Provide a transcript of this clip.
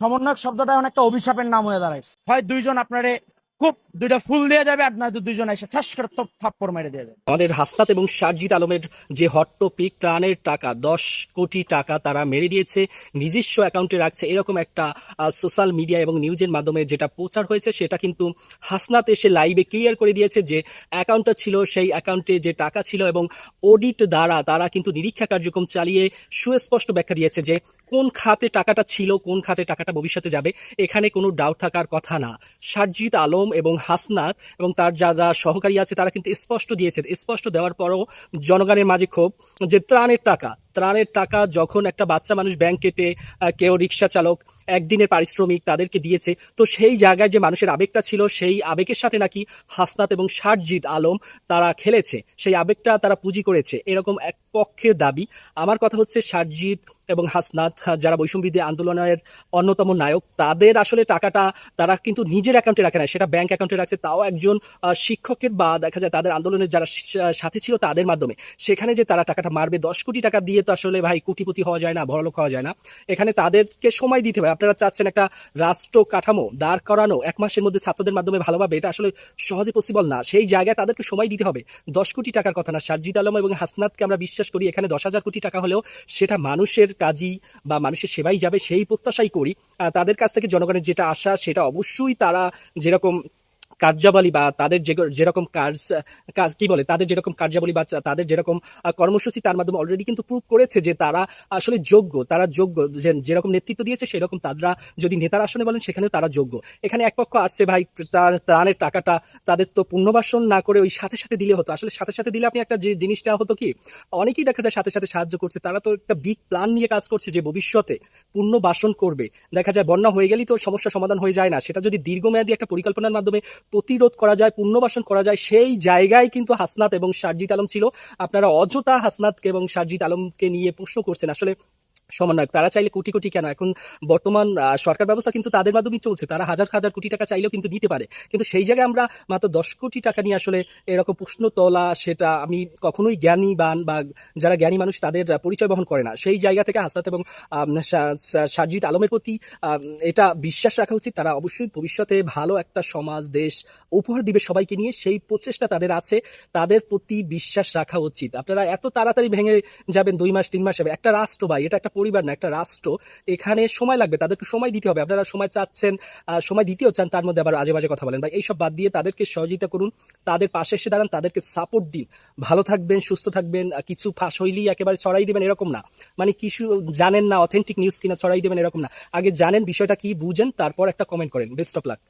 সমন্বয়ক শব্দটা অনেকটা অভিশাপের নাম হয়ে দাঁড়ায়। হয় দুইজন আপনারে খুব দুইটা ফুল দিয়ে যাবে আর নয়তো দুইজন এসে ঠাস করে তো থাপ্পড় মেরে দিয়ে যাবে। আমাদের হাসনাত এবং সারজিৎ আলমের যে হট টপিক ত্রাণের টাকা, দশ কোটি টাকা তারা মেরে দিয়েছে, নিজস্ব অ্যাকাউন্টে রাখছে, এরকম একটা সোশ্যাল মিডিয়া এবং নিউজের মাধ্যমে যেটা প্রচার হয়েছে, সেটা কিন্তু হাসনাত এসে লাইভে ক্লিয়ার করে দিয়েছে যে অ্যাকাউন্টটা ছিল, সেই অ্যাকাউন্টে যে টাকা ছিল এবং অডিট দ্বারা তারা কিন্তু নিরীক্ষা কার্যক্রম চালিয়ে সুস্পষ্ট ব্যাখ্যা দিয়েছে যে কোন খাতে টাকাটা ছিল, কোন খাতে টাকাটা ভবিষ্যতে যাবে, এখানে কোনো ডাউট থাকার কথা না। সারজিৎ আলম এবং হাসনাত এবং তার যারা সহকারী আছে তারা কিন্তু স্পষ্ট দিয়েছে স্পষ্ট দেওয়ার পরও জনগণের মাঝে ক্ষোভ যে ত্রাণের টাকা ত্রাণের টাকা যখন একটা বাচ্চা মানুষ ব্যাংক কেটে কেউ রিক্সা চালক একদিনের পারিশ্রমিক তাদেরকে দিয়েছে, তো সেই জায়গায় যে মানুষের আবেগটা ছিল, সেই আবেগের সাথে নাকি হাসনাত এবং সারজিৎ আলম তারা খেলেছে। সেই আবেগটা তারা পুঁজি করেছে। এরকম এক পক্ষের দাবি। আমার কথা হচ্ছে সারজিৎ এবং হাসনাত যারা বৈষম্যবিধি আন্দোলনের অন্যতম নায়ক, তাদের আসলে টাকাটা তারা কিন্তু নিজের অ্যাকাউন্টে রাখে না সেটা ব্যাংক অ্যাকাউন্টে রাখছে, তাও একজন শিক্ষকের বা দেখা যায় তাদের আন্দোলনের যারা সাথে ছিল তাদের মাধ্যমে। সেখানে যে তারা টাকাটা মারবে, দশ কোটি টাকা দিয়ে তো আসলে ভাই কোটিপতি হওয়া যায় না, বড়লোক হওয়া যায় না। এখানে তাদেরকে সময় দিতে হবে। আপনারা চাচ্ছেন একটা রাষ্ট্র কাঠামো দাঁড় করানো, এক মাসের মধ্যে ছাত্রদের মাধ্যমে ভালোভাবে, এটা আসলে সহজে পসিবল না। সেই জায়গায় তাদেরকে সময় দিতে হবে। দশ কোটি টাকার কথা না। সারজিদ আলম এবং হাসনাতকে আমরা বিশ্বাস করি, এখানে দশ হাজার কোটি টাকা হলেও সেটা মানুষের কাজই বা মানুষের সেবাই যাবে, সেই প্রত্যাশাই করি। তাদের কাছ থেকে জনগণের যেটা আশা, সেটা অবশ্যই তারা যেরকম কার্যাবলী বা তাদের যে যেরকম কাজ কাজ, কি বলে, তাদের যেরকম কার্যাবলী বা তাদের যেরকম কর্মসূচি তার মাধ্যমে অলরেডি কিন্তু প্রুভ করেছে যে তারা আসলে যোগ্য, তারা যোগ্য, যে যেরকম নেতৃত্ব দিয়েছে সেরকম তারা যদি নেতার আসনে বলেন সেখানেও তারা যোগ্য। এখানে এক পক্ষ আসছে, ভাই, তার ত্রাণের টাকাটা তাদের তো পুনর্বাসন না করে ওই সাথে সাথে দিলে হতো। আসলে সাথে সাথে দিলে আপনি একটা যে জিনিসটা হতো কি, অনেকেই দেখা যায় সাথে সাথে সাহায্য করছে। তারা তো একটা বিগ প্ল্যান নিয়ে কাজ করছে যে ভবিষ্যতে পুনর্বাসন করবে। দেখা যায় বন্যা হয়ে গেলেই তো সমস্যা সমাধান হয়ে যায় না। সেটা যদি দীর্ঘমেয়াদী একটা পরিকল্পনার মাধ্যমে প্রতিরোধ করা যায়, পুনর্বাসন করা যায়, সেই জায়গায় কিন্তু হাসনাত এবং সারজিৎ আলম ছিল। আপনারা অযথা হাসনাতকে এবং সারজিৎ আলমকে নিয়ে প্রশ্ন করছেন। আসলে সমন্বয়ক তারা চাইলে কোটি কোটি কেন? এখন বর্তমান সরকার ব্যবস্থা কিন্তু তাদের মাধ্যমেই চলছে। তারা হাজার হাজার কোটি টাকা চাইলেও কিন্তু নিতে পারে। কিন্তু সেই জায়গায় আমরা মাত্র দশ কোটি টাকা নিয়ে আসলে এরকম প্রশ্ন তোলা সেটা আমি কখনোই জ্ঞানী বান বা যারা জ্ঞানী মানুষ তাদের পরিচয় বহন করে না। সেই জায়গা থেকে হাসনাত এবং আম, সা- সা- আলমের প্রতি এটা বিশ্বাস রাখা উচিত। তারা অবশ্যই ভবিষ্যতে ভালো একটা সমাজ দেশ উপহার দিবে সবাইকে নিয়ে। সেই প্রচেষ্টা তাদের আছে। তাদের প্রতি বিশ্বাস রাখা উচিত। আপনারা এত তাড়াতাড়ি ভেঙে যাবেন দুই মাস তিন মাস একটা রাষ্ট্র বা এটা একটা পরিবার না, একটা রাষ্ট্র, এখানে সময় লাগবে, তাদেরকে সময় দিতে হবে। আপনারা সময় চাচ্ছেন সময় দিতেও চান, তার মধ্যে আবার আজে বাজে কথা বলেন। ভাই, এইসব বাদ দিয়ে তাদেরকে সহযোগিতা করুন, তাদের পাশে এসে দাঁড়ান, তাদেরকে সাপোর্ট দিন। ভালো থাকবেন, সুস্থ থাকবেন কিছু ফাঁস হইলেই একেবারে ছড়াই দিবেন এরকম না। মানে কিছু জানেন না অথেন্টিক নিউজ কিনা ছড়াই দেবেন এরকম না। আগে জানেন বিষয়টা কি, বুঝেন, তারপর একটা কমেন্ট করেন। Best of luck